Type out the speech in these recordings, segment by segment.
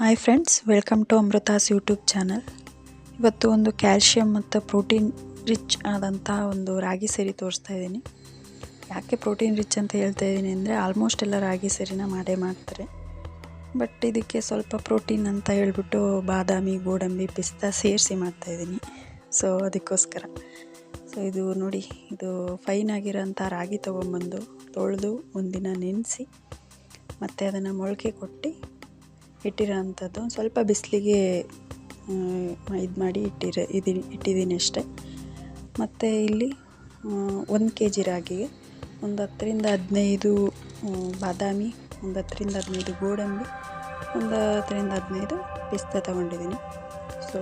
Hi friends welcome to Amrutha's YouTube channel ಇವತ್ತು ಒಂದು calcium ಮತ್ತು ಪ್ರೋಟೀನ್ ರಿಚ್ ಆದಂಥ ಒಂದು ರಾಗಿ ಸೇರಿ ತೋರಿಸ್ತಾ ಇದ್ದೀನಿ. ಯಾಕೆ ಪ್ರೋಟೀನ್ ರಿಚ್ ಅಂತ ಹೇಳ್ತಾ ಇದ್ದೀನಿ ಅಂದರೆ ಆಲ್ಮೋಸ್ಟ್ ಎಲ್ಲ ರಾಗಿ ಸೇರಿನ ಮಾಡೇ ಮಾಡ್ತಾರೆ. ಬಟ್ ಇದಕ್ಕೆ ಸ್ವಲ್ಪ ಪ್ರೋಟೀನ್ ಅಂತ ಹೇಳ್ಬಿಟ್ಟು ಬಾದಾಮಿ, ಗೋಡಂಬಿ, ಪಿಸ್ತಾ ಸೇರಿಸಿ ಮಾಡ್ತಾಯಿದ್ದೀನಿ ಸೊ ಅದಕ್ಕೋಸ್ಕರ. ಸೊ ಇದು ನೋಡಿ, ಇದು ಫೈನ್ ಆಗಿರೋಂಥ ರಾಗಿ ತೊಗೊಂಬಂದು ತೊಳೆದು ಒಂದಿನ ನೆನೆಸಿ ಮತ್ತು ಅದನ್ನು ಮೊಳಕೆ ಕೊಟ್ಟು ಇಟ್ಟಿರೋ ಅಂಥದ್ದು ಸ್ವಲ್ಪ ಬಿಸಿಲಿಗೆ ಇದು ಮಾಡಿ ಇಟ್ಟಿರ, ಇದೀನಿ ಇಟ್ಟಿದ್ದೀನಿ ಅಷ್ಟೇ. ಮತ್ತು ಇಲ್ಲಿ ಒಂದು ಕೆ ಜಿ ರಾಗಿಗೆ ಒಂದು ಹತ್ತರಿಂದ ಹದಿನೈದು ಬಾದಾಮಿ ಒಂದು ಹತ್ತರಿಂದ ಹದಿನೈದು ಗೋಡಂಬಿ ಒಂದು ಹತ್ತರಿಂದ ಹದಿನೈದು ಪಿಸ್ತಾ ತಗೊಂಡಿದ್ದೀನಿ ಸೊ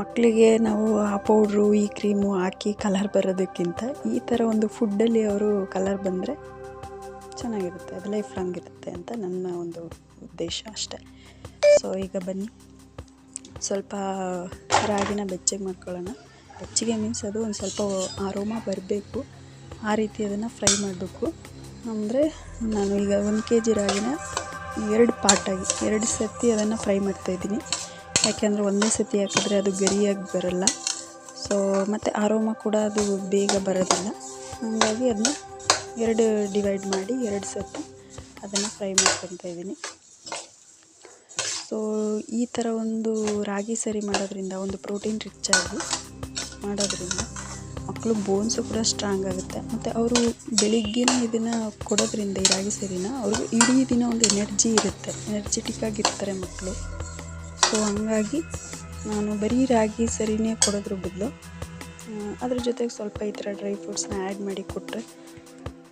ಮಕ್ಕಳಿಗೆ ನಾವು ಆ ಪೌಡ್ರು, ಈ ಕ್ರೀಮು ಹಾಕಿ ಕಲರ್ ಬರೋದಕ್ಕಿಂತ ಈ ಥರ ಒಂದು ಫುಡ್ಡಲ್ಲಿ ಅವರು ಕಲರ್ ಬಂದರೆ ಚೆನ್ನಾಗಿರುತ್ತೆ, ಅದು ಲೈಫ್ ಲಾಂಗ್ ಇರುತ್ತೆ ಅಂತ ನನ್ನ ಒಂದು ಉದ್ದೇಶ ಅಷ್ಟೆ. ಸೊ ಈಗ ಬನ್ನಿ. ಸ್ವಲ್ಪ ರಾಗಿನ ಬೆಚ್ಚಗೆ ಮಾಡ್ಕೊಳ್ಳೋಣ. ಬೆಚ್ಚಗೆ ಮೀನ್ಸ್ ಅದು ಒಂದು ಸ್ವಲ್ಪ ಆರೋಮ ಬರಬೇಕು. ಆ ರೀತಿ ಅದನ್ನು ಫ್ರೈ ಮಾಡಬೇಕು. ಅಂದರೆ ನಾನು ಈಗ ಒಂದು ಕೆ ಜಿ ರಾಗಿನ ಎರಡು ಪಾರ್ಟಾಗಿ ಎರಡು ಸತಿ ಅದನ್ನು ಫ್ರೈ ಮಾಡ್ತಾಯಿದ್ದೀನಿ ಯಾಕೆಂದರೆ ಒಂದೇ ಸತಿ ಹಾಕಿದ್ರೆ ಅದು ಗರಿಯಾಗಿ ಬರಲ್ಲ. ಸೊ ಮತ್ತು ಆರೋಮ ಕೂಡ ಅದು ಬೇಗ ಬರೋದಿಲ್ಲ. ಹಾಗಾಗಿ ಅದನ್ನ ಎರಡು ಡಿವೈಡ್ ಮಾಡಿ ಎರಡು ಸತಿ ಅದನ್ನು ಫ್ರೈ ಮಾಡ್ಕೊತಾ ಇದ್ದೀನಿ. ಸೊ ಈ ಥರ ಒಂದು ರಾಗಿ ಸರಿ ಮಾಡೋದ್ರಿಂದ, ಒಂದು ಪ್ರೋಟೀನ್ ರಿಚ್ ಆಗಿ ಮಾಡೋದ್ರಿಂದ ಮಕ್ಕಳು ಬೋನ್ಸು ಕೂಡ ಸ್ಟ್ರಾಂಗ್ ಆಗುತ್ತೆ. ಮತ್ತು ಅವರು ಬೆಳಿಗ್ಗೆನೇ ಇದನ್ನು ಕೊಡೋದ್ರಿಂದ, ಈ ರಾಗಿ ಸರಿನ ಅವ್ರಿಗೆ ಇಡೀ ದಿನ ಒಂದು ಎನರ್ಜಿ ಇರುತ್ತೆ. ಎನರ್ಜೆಟಿಕ್ ಆಗಿರ್ತಾರೆ ಮಕ್ಕಳು ಸೊ ಹಾಗಾಗಿ ನಾನು ಬರೀ ರಾಗಿ ಸರಿನೇ ಕೊಡೋದ್ರ ಬದಲು ಅದ್ರ ಜೊತೆಗೆ ಸ್ವಲ್ಪ ಈ ಥರ ಡ್ರೈ ಫ್ರೂಟ್ಸ್ನ ಆ್ಯಡ್ ಮಾಡಿ ಕೊಟ್ಟರೆ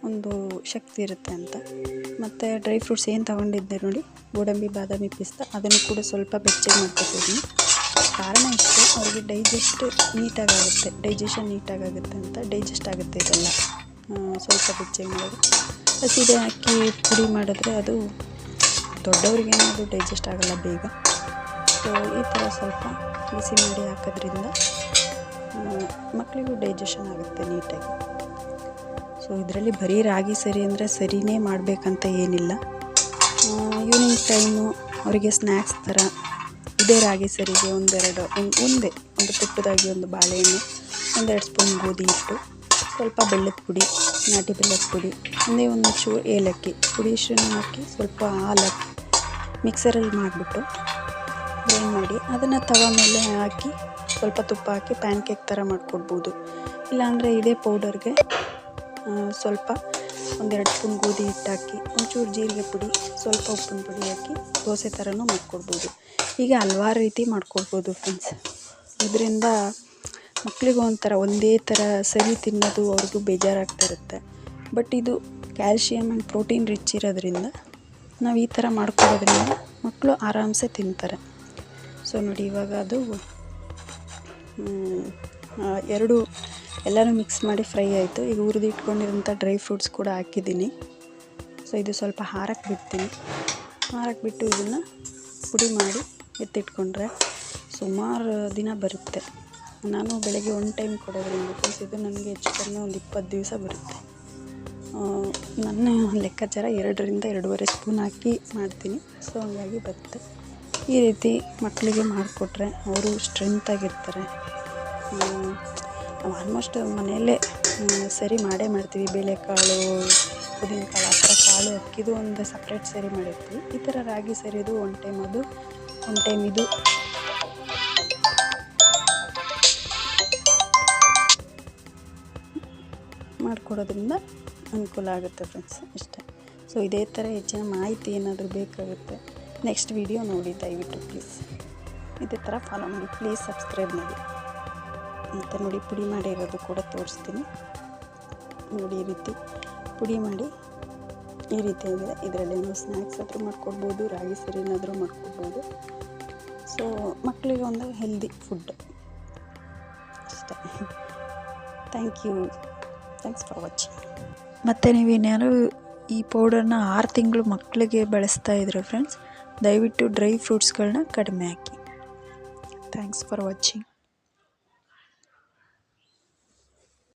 ಒಂದು ಶಕ್ತಿ ಇರುತ್ತೆ ಅಂತ. ಮತ್ತು ಡ್ರೈ ಫ್ರೂಟ್ಸ್ ಏನು ತೊಗೊಂಡಿದ್ದೆ ನೋಡಿ, ಗೋಡಂಬಿ, ಬಾದಾಮಿ ಪಿಸ್ತಾ, ಅದನ್ನು ಕೂಡ ಸ್ವಲ್ಪ ಬೆಚ್ಚಗೆ ಮಾಡ್ಕೊತಿದ್ದೀನಿ ಕಾರಣ ಇಷ್ಟೇ, ಅವ್ರಿಗೆ ಡೈಜೆಸ್ಟ್ ನೀಟಾಗುತ್ತೆ ಡೈಜೆಷನ್ ನೀಟಾಗುತ್ತೆ ಅಂತ ಡೈಜೆಸ್ಟ್ ಆಗುತ್ತೆ ಇದೆಲ್ಲ. ಸ್ವಲ್ಪ ಬೆಚ್ಚಗೆ ಮಾಡೋದು. ಹಸಿದೆ ಹಾಕಿ ಪುಡಿ ಮಾಡಿದ್ರೆ ಅದು ದೊಡ್ಡವ್ರಿಗೇನೋ ಅದು ಡೈಜೆಸ್ಟ್ ಆಗೋಲ್ಲ ಬೇಗ. ಸೊ ಈ ಥರ ಸ್ವಲ್ಪ ಬಿಸಿ ಮಾಡಿ ಹಾಕೋದ್ರಿಂದ ಮಕ್ಕಳಿಗೂ ಡೈಜೆಷನ್ ಆಗುತ್ತೆ ನೀಟಾಗಿ. ಸೊ ಇದರಲ್ಲಿ ಬರೀ ರಾಗಿ ಸರಿ ಅಂದರೆ ಸರಿನೇ ಮಾಡಬೇಕಂತ ಏನಿಲ್ಲ. ಈವ್ನಿಂಗ್ ಟೈಮು ಅವರಿಗೆ ಸ್ನ್ಯಾಕ್ಸ್ ಥರ ಇದೇ ರಾಗಿ ಸರಿಗೆ ಒಂದೆರಡು, ಒಂದು, ಒಂದೇ, ಒಂದು ಪುಟ್ಟದಾಗಿ ಒಂದು ಬಾಳೆಹಣ್ಣು, ಒಂದೆರಡು ಸ್ಪೂನ್ ಗೋಧಿ ಹಿಟ್ಟು, ಸ್ವಲ್ಪ ಬೆಲ್ಲದ ಪುಡಿ, ನಾಟಿ ಬೆಲ್ಲದ ಪುಡಿ, ಒಂದೇ ಒಂದು ಚೂರು ಏಲಕ್ಕಿ, ಪುಡಿ ಇಷ್ಟನ್ನು ಹಾಕಿ ಸ್ವಲ್ಪ ಹಾಲಕ್ಕಿ ಮಿಕ್ಸರಲ್ಲಿ ಮಾಡಿಬಿಟ್ಟು ಗ್ರೈಂಡ್ ಮಾಡಿ ಅದನ್ನು ತವ ಮೇಲೆ ಹಾಕಿ ಸ್ವಲ್ಪ ತುಪ್ಪ ಹಾಕಿ ಪ್ಯಾನ್ ಕೇಕ್ ಥರ ಮಾಡಿಕೊಡ್ಬೋದು. ಇಲ್ಲಾಂದರೆ ಇದೇ ಪೌಡರ್ಗೆ ಸ್ವಲ್ಪ ಒಂದೆರಡು ಸ್ಪೂನ್ ಗೋಧಿ ಹಿಟ್ಟು ಹಾಕಿ ಒಂಚೂರು ಜೀರಿಗೆ ಪುಡಿ, ಸ್ವಲ್ಪ ಉಪ್ಪಿನ ಪುಡಿ ಹಾಕಿ ದೋಸೆ ಥರನೂ ಮಾಡ್ಕೊಡ್ಬೋದು. ಹೀಗೆ ಹಲ್ವಾರು ರೀತಿ ಮಾಡ್ಕೊಡ್ಬೋದು ಫ್ರೆಂಡ್ಸ್ ಇದರಿಂದ ಮಕ್ಕಳಿಗೂ ಒಂಥರ ಒಂದೇ ಥರ ಸರಿ ತಿನ್ನೋದು ಅವ್ರಿಗೂ ಬೇಜಾರಾಗ್ತಾ ಇರುತ್ತೆ. ಬಟ್ ಇದು ಕ್ಯಾಲ್ಶಿಯಮ್ ಆ್ಯಂಡ್ ಪ್ರೋಟೀನ್ ರಿಚ್ ಇರೋದ್ರಿಂದ ನಾವು ಈ ಥರ ಮಾಡ್ಕೊಡೋದ್ರಿಂದ ಮಕ್ಕಳು ಆರಾಮ್ಸೆ ತಿಂತಾರೆ. ಸೊ ನೋಡಿ ಇವಾಗ ಅದು ಎರಡು ಎಲ್ಲನೂ ಮಿಕ್ಸ್ ಮಾಡಿ ಫ್ರೈ ಆಯಿತು. ಈಗ ಹುರಿದು ಇಟ್ಕೊಂಡಿರೋಂಥ ಡ್ರೈ ಫ್ರೂಟ್ಸ್ ಕೂಡ ಹಾಕಿದ್ದೀನಿ. ಸೊ ಇದು ಸ್ವಲ್ಪ ಹಾರಕ್ಕೆ ಬಿಡ್ತೀನಿ. ಹಾರಕ್ಕೆ ಬಿಟ್ಟು ಇದನ್ನು ಪುಡಿ ಮಾಡಿ ಎತ್ತಿಟ್ಕೊಂಡ್ರೆ ಸುಮಾರು ದಿನ ಬರುತ್ತೆ. ನಾನು ಬೆಳಗ್ಗೆ ಒನ್ ಟೈಮ್ ಕೊಡೋದ್ರಿಂದ ಬಿಕಾಸ್ ಇದು ನನಗೆ ಹೆಚ್ಚು ಕಡಿಮೆ ಒಂದು ಇಪ್ಪತ್ತು ದಿವಸ ಬರುತ್ತೆ. ನನ್ನ ಲೆಕ್ಕಾಚಾರ ಎರಡರಿಂದ ಎರಡೂವರೆ ಸ್ಪೂನ್ ಹಾಕಿ ಮಾಡ್ತೀನಿ. ಸೊ ಹಂಗಾಗಿ ಬರುತ್ತೆ. ಈ ರೀತಿ ಮಕ್ಕಳಿಗೆ ಮಾಡಿಕೊಟ್ರೆ ಅವರು ಸ್ಟ್ರೆಂತಾಗಿರ್ತಾರೆ ಆಲ್ಮೋಸ್ಟ್ ಮನೆಯಲ್ಲೇ ಸರಿ ಮಾಡೇ ಮಾಡ್ತೀವಿ. ಬೇಳೆಕಾಳು ಉದ್ದಿನಕಾಳು ಆ ಥರ ಕಾಳು, ಅಕ್ಕಿದು ಒಂದು ಸಪ್ರೇಟ್ ಸರಿ ಮಾಡಿರ್ತೀವಿ. ಈ ಥರ ರಾಗಿ ಸರಿದು ಒನ್ ಟೈಮ್ ಅದು ಒನ್ ಟೈಮ್ ಇದು. ಮಾಡಿಕೊಡೋದ್ರಿಂದ ಅನುಕೂಲ ಆಗುತ್ತೆ ಫ್ರೆಂಡ್ಸ್ ಇಷ್ಟೇ ಸೊ ಇದೇ ಥರ ಹೆಚ್ಚಿನ ಮಾಹಿತಿ ಏನಾದರೂ ಬೇಕಾಗುತ್ತೆ ನೆಕ್ಸ್ಟ್ ವಿಡಿಯೋ ನೋಡಿ, ದಯವಿಟ್ಟು ಪ್ಲೀಸ್ ಇದೇ ಥರ ಫಾಲೋ ಮಾಡಿ ಪ್ಲೀಸ್ ಸಬ್ಸ್ಕ್ರೈಬ್ ಮಾಡಿ. ಅಂತ ನೋಡಿ ಪುಡಿ ಮಾಡಿರೋದು ಕೂಡ ತೋರಿಸ್ತೀನಿ. ನೋಡಿ ಈ ರೀತಿ ಪುಡಿ ಮಾಡಿ ಈ ರೀತಿ ಆಗಿದೆ ಇದರಲ್ಲಿ ನೀವು ಸ್ನ್ಯಾಕ್ಸ್ ಆದರೂ ಮಾಡ್ಕೊಡ್ಬೋದು, ರಾಗಿ ಸರಿನಾದರೂ ಮಾಡ್ಕೊಡ್ಬೋದು. ಸೊ ಮಕ್ಕಳಿಗೆ ಒಂದು ಹೆಲ್ದಿ ಫುಡ್ ಅಷ್ಟೇ. Thank you thanks for watching ಮತ್ತು ನೀವೇನಾದ್ರು ಈ ಪೌಡರ್ನ ಆರು ತಿಂಗಳು ಮಕ್ಕಳಿಗೆ ಬಳಸ್ತಾ ಇದ್ರೆ ಫ್ರೆಂಡ್ಸ್ ದಯವಿಟ್ಟು ಡ್ರೈ ಫ್ರೂಟ್ಸ್ಗಳನ್ನ ಕಡಿಮೆ ಹಾಕಿ. Thanks for watching